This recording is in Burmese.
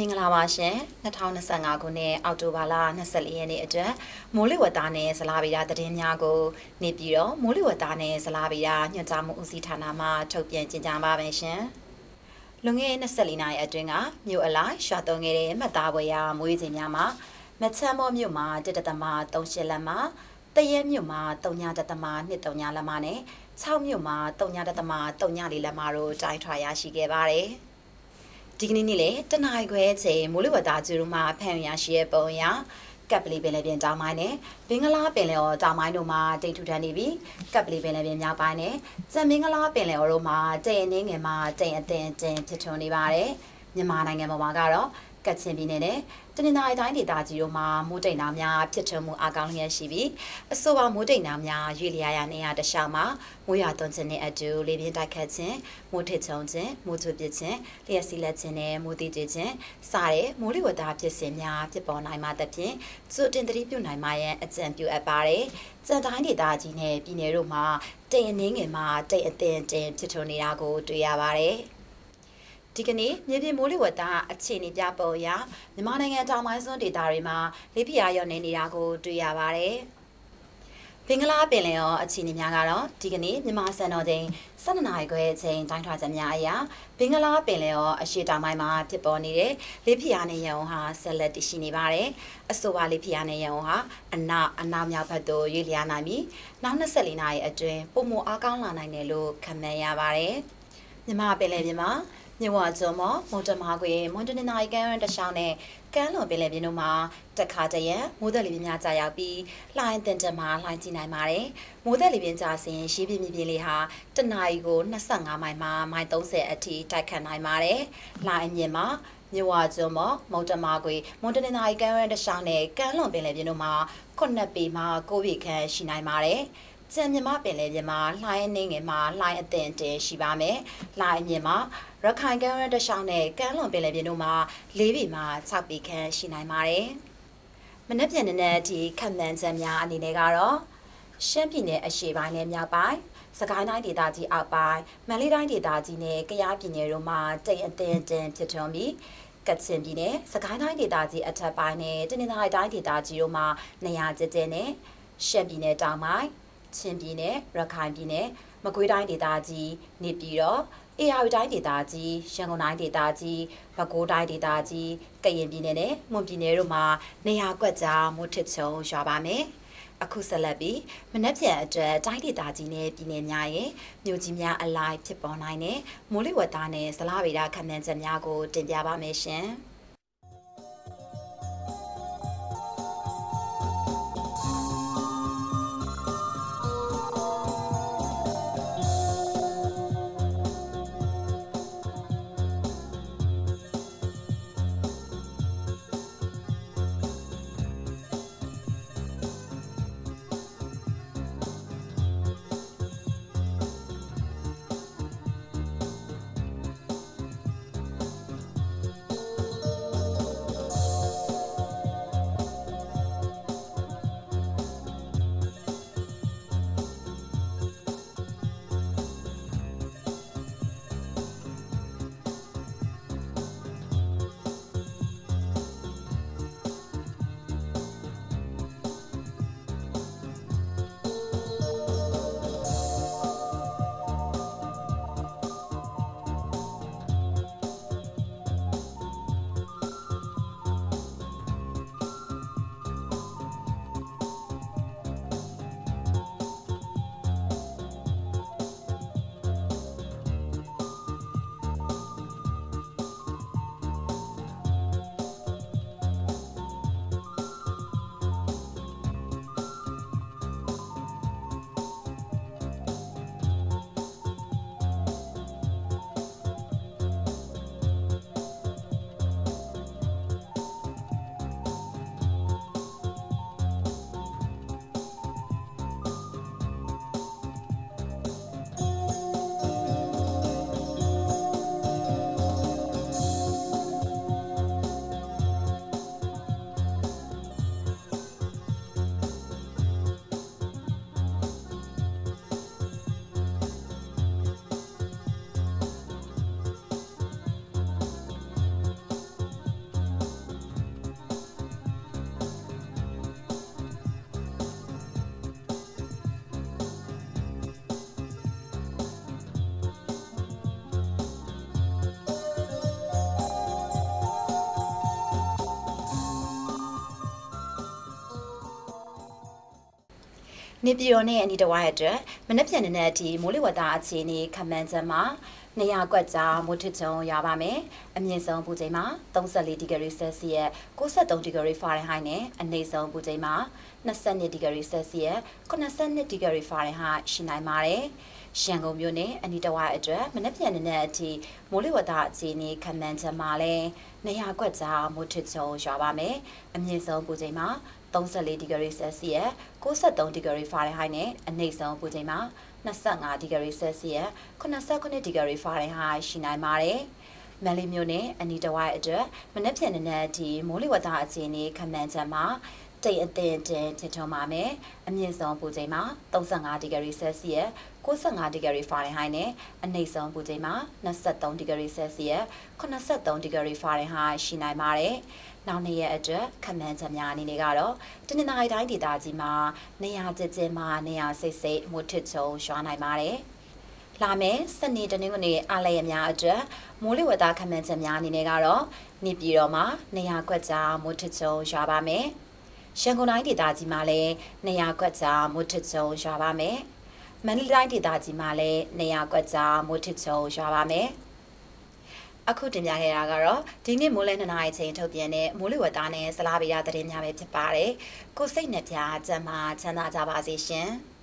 မင်္ဂလာပါရှင်2025ခုနှစ်အောက်တိုဘာလ24ရက်နေ့အတွက်မိုးလေဝသနဲ့ဇလာဗီယာသတင်းများကို နေပြီးတော့မိုးလေဝသနဲ့ဇလာဗီယာညွှန်ကြားမှုဦးစီးဌာနမှထုတ်ပြန်ကြေညာပါမယ်ရှင်လွန်ခဲ့တဲ့24နာရီအတွင်းကမြို့အလိုက်ရွာသွန်းခဲ့တဲ့မှတ်သားပွဲရမွေးချိန်များမှာမချမ်းမောမြို့မှာတစ်တသမ38လက်မှာတရဲမြို့မှာ3ညတသမ23လက်မှာနဲ့6မြို့မှာ3ညတသမ34လက်မှာတို့တိုင်းထွာရရှိခဲ့ပါတယ် ဒီကနေ့နေ့လေတနင်္ဂနွေခွဲချိန်မိုးလေဝသကျူတို့မှာဖန်ရရှိတဲ့ပုံအရကပ်ပလီပင်လယ်ပြင်တောင်ပိုင်းနဲ့ဘင်္ဂလားပင်လယ်ော်တောင်ပိုင်းတို့မှာတိတ်ထူထန်နေပြီးကပ်ပလီပင်လယ်ပြင်မြောက်ပိုင်းနဲ့ကြံမင်္ဂလားပင်လယ်ော်တို့မှာတိမ်အနှင်းငယ်မှာတိမ်အထင်ကျင်းဖြစ်ထွန်းနေပါတယ်မြန်မာနိုင်ငံပေါ်မှာကတော့ ကချင်ပြည်နယ်နဲ့တနင်္သာရီတိုင်းဒေသကြီးတို့မှာမိုးတိမ်နာများဖြစ်ထွန်းမှုအကောင်းလျက်ရှိပြီးအဆိုပါမိုးတိမ်နာများရွေလျာရနေရတခြားမှာမိုးရွာသွန်းခြင်းနဲ့အတူလေပြင်းတိုက်ခတ်ခြင်းမိုးထစ်ချုံခြင်းမိုးချွပစ်ခြင်းလျှက်စီလက်ခြင်းနဲ့မိုးတိကျခြင်းစတဲ့မိုးလေဝသဖြစ်စဉ်များဖြစ်ပေါ်နိုင်မှသဖြင့်စုတင်သတိပြုနိုင်မှရန်အကြံပြုအပ်ပါတယ်။ကြံတိုင်းဒေသကြီးနဲ့ပြည်နယ်တို့မှာတိမ်အနှင်းငယ်မှာတိမ်အသင်တင်ဖြစ်ထွန်းနေတာကိုတွေ့ရပါတယ်။ ဒီကနေ့မြေပြင်မိုးလေဝသအခြေအနေပြပုံအရမြန်မာနိုင်ငံတောင်ပိုင်းစွန်းဒေသတွေမှာလေပြင်းအားရောနေနေတာကိုတွေ့ရပါတယ်။ဘင်္ဂလားပင်လယ်ရောအခြေအနေများကတော့ဒီကနေ့မြန်မာစံတော်ချိန်12နာရီခွဲအချိန်တိုင်းထွာချက်များအရာဘင်္ဂလားပင်လယ်ရောအရှေ့တောင်ပိုင်းမှာဖြစ်ပေါ်နေတဲ့လေပြင်းအားနဲ့ရန်ဟာဆက်လက်တည်ရှိနေပါတယ်။အဆိုပါလေပြင်းအားနဲ့ရန်ဟာအနောက်အနောက်မြောက်ဘက်သို့ရွေ့လျားနိုင်ပြီးနောက်24နာရီအတွင်းပုံမအားကောင်းလာနိုင်တယ်လို့ခန့်မှန်းရပါတယ်။မြန်မာပင်လယ်ပြင်မှာ မြဝကျွန်းမမုန်တမာခွေမွန်တနင်္သာရီကမ်းရန်တရှောင်းနဲ့ကမ်းလွန်ပင်လယ်ပြင်တို့မှာတက်ခါတရံမိုးသက်လေပြင်းများကြာရောက်ပြီးလှိုင်းတင်တမှာလှိုင်းကြည့်နိုင်ပါတယ်။မိုးသက်လေပြင်းကြာစဉ်ရေပြင်းပြင်းပြင်းလေးဟာတနအီကို25မိုင်မှမိုင်30အထိတိုက်ခတ်နိုင်ပါတယ်။လှိုင်းမြင့်မှာမြဝကျွန်းမမုန်တမာခွေမွန်တနင်္သာရီကမ်းရန်တရှောင်းနဲ့ကမ်းလွန်ပင်လယ်ပြင်တို့မှာ9ပေမှ9ပေခန့်ရှိနိုင်ပါတယ်။ ကြံမြမပင်လေပြင်မှာလှိုင်းနေငယ်မှာလှိုင်းအသင့်တင်ရှိပါမယ်။လှိုင်းမြင်မှာရခိုင်ကမ်းရတရှောင်းနဲ့ကမ်းလွန်ပင်လေပြင်တို့မှာ၄ပေမှ6ပေခန့်ရှိနိုင်ပါတယ်။မနေ့ပြန်တဲ့ဒီခက်မှန်ချက်များအနေနဲ့ကတော့ရှမ်းပြည်နယ်အရှေ့ပိုင်းနဲ့မြောက်ပိုင်းစကိုင်းတိုင်းဒေသကြီးအောက်ပိုင်းမန္တလေးတိုင်းဒေသကြီးနဲ့ကယားပြည်နယ်တို့မှာတိမ်အသင့်တင်ဖြစ်ထွန်းပြီးကချင်ပြည်နယ်စကိုင်းတိုင်းဒေသကြီးအထက်ပိုင်းနဲ့တနင်္သာရီတိုင်းဒေသကြီးတို့မှာနေရာကျကျနဲ့ရှမ်းပြည်နယ်တောင်ပိုင်း ချင်းပြည်နယ်ရခိုင်ပြည်နယ်မကွေးတိုင်းဒေသကြီးနေပြည်တော်အေရဝတီတိုင်းဒေသကြီးရန်ကုန်တိုင်းဒေသကြီးပဲခူးတိုင်းဒေသကြီးကရင်ပြည်နယ်နဲ့မွန်ပြည်နယ်တို့မှာနေရာကွက်ကြားမိုးထစ်ချုံရွာပါမယ်အခုဆက်လက်ပြီးမနက်ဖြန်အတွက်တိုင်းဒေသကြီးနဲ့ပြည်နယ်များရဲ့မြို့ကြီးများအလိုက်ဖြစ်ပေါ်နိုင်တဲ့မိုးလေဝသနဲ့ဇလဗေဒခန့်မှန်းချက်များကိုတင်ပြပါမယ်ရှင်။ နေပြည်တော်နဲ့အနီးတစ်ဝိုက်အတွက်မနက်ဖြန်နေ့နဲ့အထိမိုးလေဝသအခြေအနေခန့်မှန်းချက်မှာနေရာကွက်ကြားမိုးထစ်ချုံရွာပါမယ်။အမြင့်ဆုံးပူချိန်မှာ34ဒီဂရီဆယ်စီယပ်63ဒီဂရီဖာရင်ဟိုက်နဲ့အနိမ့်ဆုံးပူချိန်မှာ 22ဒီဂရီဆယ်စီယပ်82ဒီဂရီဖာရင်ဟိုက်ရှိနိုင်ပါတယ်။ရန်ကုန်မြို့နယ်အနီးတစ်ဝိုက်အတွက်မနက်ဖြန်နေ့နဲ့အထိမိုးလေဝသအခြေအနေခန့်မှန်းချက်မှာလည်းနေရာကွက်ကြားမိုးထစ်ချုံရွာပါမယ်။အမြင့်ဆုံးပူချိန်မှာ34ဒီဂရီဆယ်စီယပ်63ဒီဂရီဖာရင်ဟိုက်နဲ့အနိမ့်ဆုံးပူချိန်မှာ25ဒီဂရီဆယ်စီယပ်89ဒီဂရီဖာရင်ဟိုက်ရှိနိုင်ပါတယ်။မန်လေးမြို့နယ်အနီးတစ်ဝိုက်အတွက်မနက်ဖြန်နေ့နဲ့အထိမိုးလေဝသအခြေအနေခန့်မှန်းချက်မှာ တိတ်အသင့်တင်ထထုံပါမယ်။အမြင့်ဆုံးပူချိန်မှာ35ဒီဂရီဆယ်စီယပ်65ဒီဂရီဖာရင်ဟိုက်နဲ့အနိမ့်ဆုံးပူချိန်မှာ23ဒီဂရီဆယ်စီယပ်83ဒီဂရီဖာရင်ဟိုက်ရှိနိုင်ပါတယ်။နောက်နေ့ရက်အတွက်ခန့်မှန်းချက်များအနေနဲ့ကတော့တနင်္လာရီတိုင်းဒေသကြီးမှာနေရာကျကျမှာနေရာစိတ်စိတ်မိုးထစ်ချုံရွာနိုင်ပါတယ်။လာမယ့်စနေတနင်္ဂနွေအားလရက်များအတွက်မိုးလေဝသခန့်မှန်းချက်များအနေနဲ့ကတော့နေပြည်တော်မှာနေရာကွက်ကြားမိုးထစ်ချုံရွာပါမယ်။ ရန်ကုန်တိုင်းဒေသကြီးမှာလည်းနေရာကွက်ကြားမိုးထစ်ချုံရွာပါမယ်။မန္တလေးတိုင်းဒေသကြီးမှာလည်းနေရာကွက်ကြားမိုးထစ်ချုံရွာပါမယ်။အခုတင်ပြခဲ့တာကတော့ဒီနေ့မိုးလဲ2နာရီချိန်ထုတ်ပြန်တဲ့မိုးလေဝသနဲ့ဇလားဗေဒသတင်းများပဲဖြစ်ပါတယ်။ကိုစိတ်နှပြကျမ်းမာချမ်းသာကြပါစေရှင်။